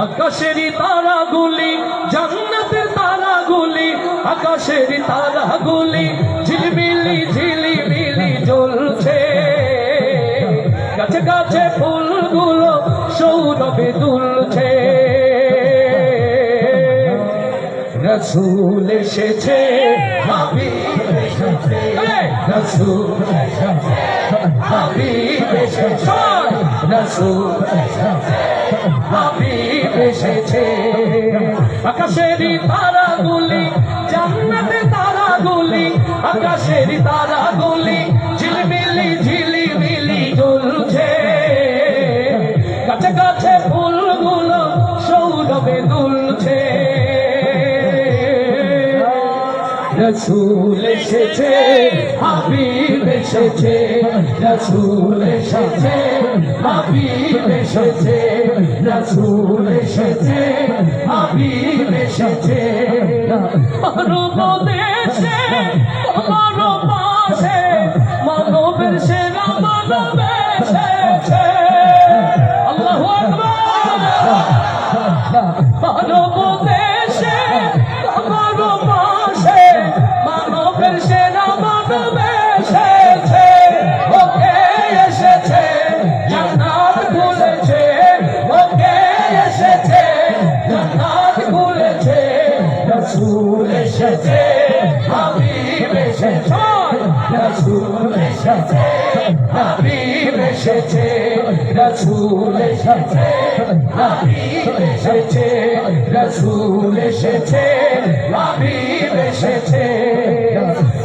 আকাশেরই তারাগুলি, জান্নাতের তারাগুলি আকাশেরই তারাগুলি, ঝিলমিলি, ঝিলিমিলি জ্বলছে। গাছে গাছে ফুলগুলো সৌরভে দুলছে। রসুল এসেছে রসুল রসুল এসেছে। আকাশেরই তারাগুলি জান্নাতে তারাগুলি আকাশেরই তারাগুলি ঝিলমিলি, ঝিলিমিলি জ্বলছে। গাছে গাছে ফুলগুলো সৌরভে দুলছে। রসুল এসেছে হাবিব। এসেছে রসুল এসেছে হাবিব এসেছে রসুল এসেছে হাবিব এসেছে। মানব এসেছে হাবিব এসেছে। রসুল এসেছে হাবিব এসেছে। রসুল এসেছে হাবিব এসেছে। রসুল এসেছে হাবিব এসেছে।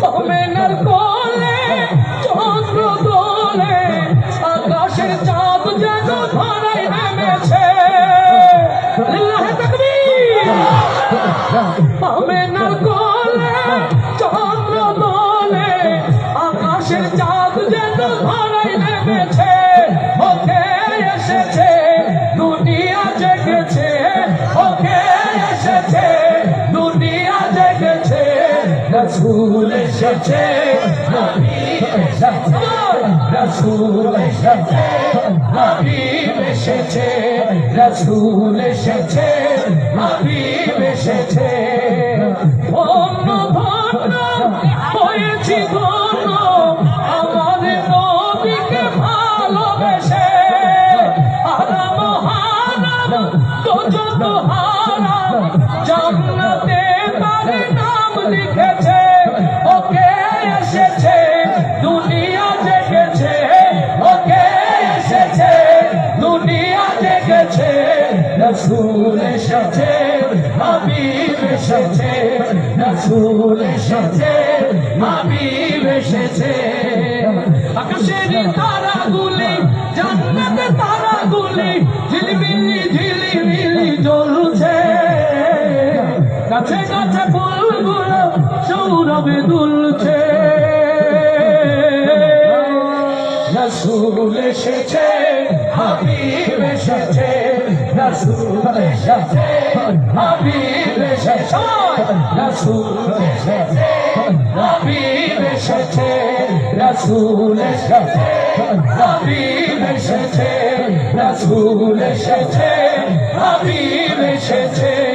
ওমেনার কোলে, চন্দ্র দোলে আকাশের চাঁদ যেন ধরাই নেমেছে। লিল্লাহে তাকবীর আমেনার কোলে চন্দ্র দোলে আকাশের চাঁদ যেন ধরাই নেমেছে ওকে এসেছে, দুনিয়া জেগেছে ওকে এসেছে, দুনিয়া জেগেছে, রসুল এসেছে রসুল এসেছে হাবিব এসেছে। রসুল এসেছে, হাবিব এসেছে। অন্য ধন্য হয়েছি ধন্য আমাদের নবীকে ভালোবেসে। তো যত হারাম জান্নাতে তার নাম লিখেছে, ওকে এসেছে। রসুল এসেছে, হাবিব এসেছে, রসুল এসেছে, হাবিব এসেছে। আকাশের তারাগুলি, জান্নাতে তারাগুলি, ঝিলিমিলি ঝিলিমিলি জ্বলছে। গাছে গাছে ফুলগুলো সৌরভে দুলছে। রসুল এসেছে, হাবিব এসেছে রসুল হাবিব এসেছে রসুল এসেছে হাবিব এসেছে